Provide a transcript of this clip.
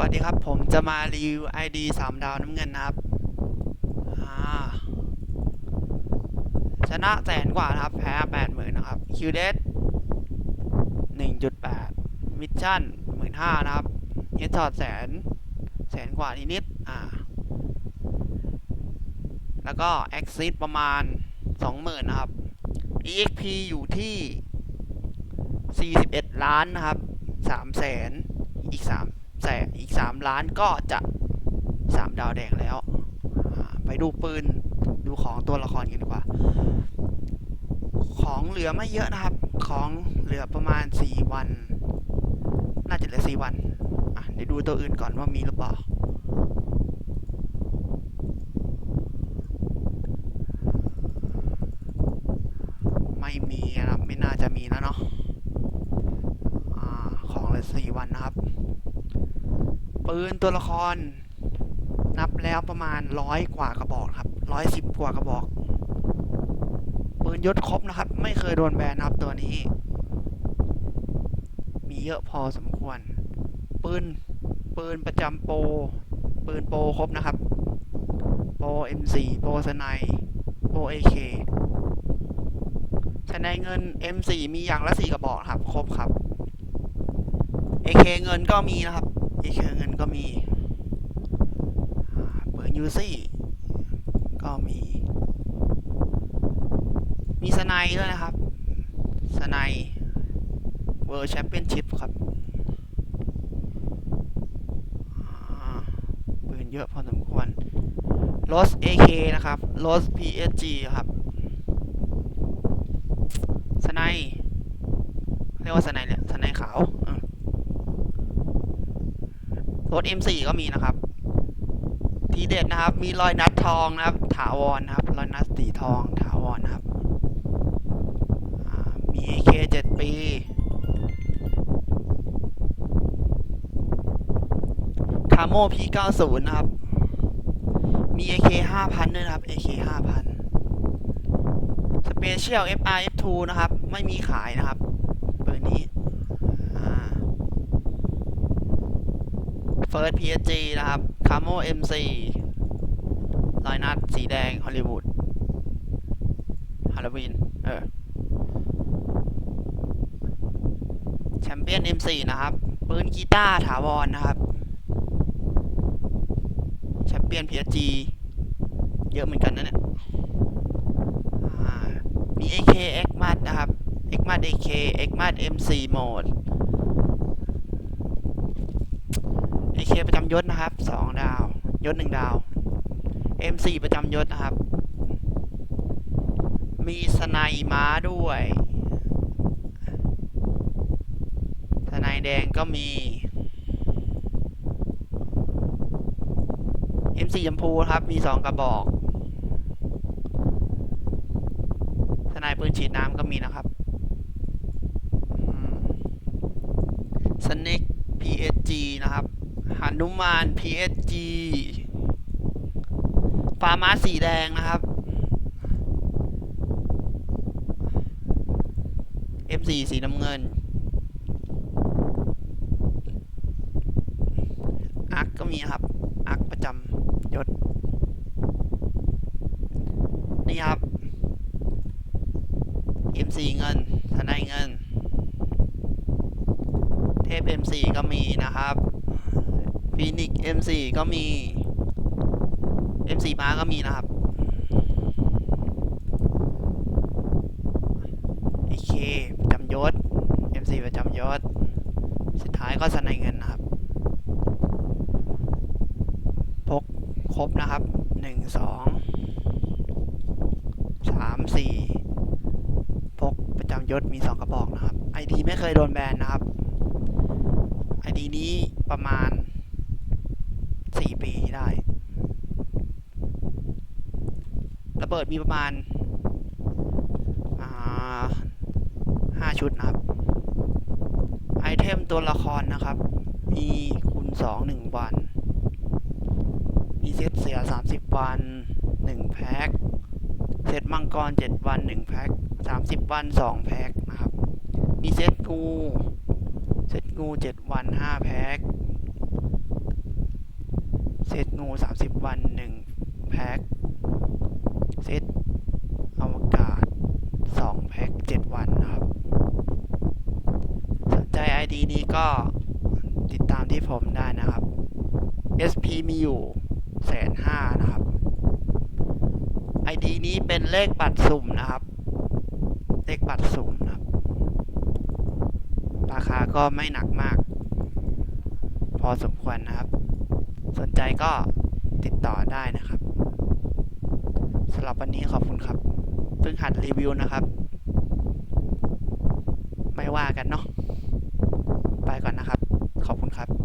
วัสดีครับ ผมจะมารีวิว ID 3ดาวน้ำเงินนะครับอ่าชนะแสนกว่านะครับ แพ้แปดหมื่นนะครับ คิวเดสหนึ่งจุดแปดมิชชั่นหมื่นห้านะครับเฮดช็อตแสน แสนกว่านิดๆอ่า แล้วก็แอคซิสประมาณสองหมื่นนะครับ EXP อยู่ที่41ล้านนะครับ3แสนอีก3 แสนอีก 3 ล้านก็จะ 3 ดาวแดงแล้ว ไปดูปืนดูของตัวละครกันดีกว่า ของเหลือไม่เยอะนะครับ ของเหลือประมาณ 4 วัน น่าจะเหลือ 4 วันอะเดี๋ยวดูตัวอื่นก่อนว่ามีหรือเปล่าไม่มีนะครับ ไม่น่าจะมีแล้วเนาะของเหลยสี่วันนะครับ ปืนตัวละคร นับแล้วประมาณร้อยกว่ากระบอกครับร้อยสิบกว่ากระบอก ปืนยศครบนะครับ ไม่เคยโดนแบนนะครับตัวนี้ มีเยอะพอสมควร ปืนปืนประจำโปรปืนโปรครบนะครับ โปร M4 โปรสไนโปร AK ชนายเงิน M4 มีอย่างละสี่กระบอกครับ ครบครับ AK เงินก็มีนะครับ AK เคเงินก็มีอ่าปืนยูซี่ก็มี มีสไนด้วยนะครับ สไนเวิร์แชมเปี้ยนชิพครับอ่าปืนเยอะพอสมควรรถ AK นะครับรถ PSG ครับสไนด์เรียกว่าสไนด์เนี่ยสไนด์ขาว ถ M4 ก็มีนะครับ ทีเด็ดนะครับ มีรอยนัดทองนะครับ ถาวรนะครับ รอยนัดสีทองถาวรนะครับ มี AK 7 ปี คาโม P90 นะครับ มี AK 5,000ด้วยนะครับ AK 5,000 Special FR F2 นะครับ ไม่มีขายนะครับปืนนี้อ่า First PSG นะครับ Camo MC ลอยนัดสีแดง ฮอลลีวูดฮาโลวีน เออ แชมเปี้ยน M4 นะครับ ปืนกีตาร์ถาวรนนะครับ แชมเปี้ยน PSG เยอะเหมือนกันนะเนี่ยมี AK X m a t นะครับ X m a t AK X m a t MC โหมด Mode AK ประจำยศนะครับ2ดาวยศ1ดาว MC ประจำยศนะครับ มีสไนม้าด้วยสไนแดงก็มี MC ชมพูนะครับ มี2กระบอกทนปืนฉีดน้ำก็มีนะครับสเน็ก PSG นะครับ หนุมาน PSG ฟาร์มาสีแดงนะครับ F4 สีน้ำเงิน อักก็มีครับ อักประจำยศ นี่ครับ M4 เงินทนายเงิน เทพ M4 ก็มีนะครับ ฟีนิก M4 ก็มี M4 ม้าก็มีนะครับ AK ประจำยศ M4 ประจำยศ สุดท้ายก็สนายเงินนะครับ พกครบนะครับหนึ่งสองสามสี่พกประจำยศมี 2 กระบอกนะครับ ID ไม่เคยโดนแบนนะครับ ID นี้ประมาณ ได้ระเบิดมีประมาณห้าชุดนะครับ ไอเทมตัวละครนะครับ มีคูณ2 1วัน มีเซตเสีย30วัน1แพ็ค เซตมังกร7วัน1แพ็ค30วัน2แพ็คนะครับ มีเซตงู เซตงู7วัน5แพ็ค ตงูสามสิบวันหนึ่งแพ็คเซตอวกาศสองแพ็คเจ็ดวันนะครับ สนใจ ID นี้ก็ติดตามที่ผมได้นะครับ SP มีอยู่แสนห้านะครับ ID นี้เป็นเลขบัตรสุ่มนะครับ เลขบัตรสุ่มนะครับ ราคาก็ไม่หนักมาก พอสมควรนะครับ สนใจก็ติดต่อได้นะครับสำหรับวันนี้ขอบคุณครับเพิ่งหัดรีวิวนะครับ ไม่ว่ากันเนาะไปก่อนนะครับ ขอบคุณครับ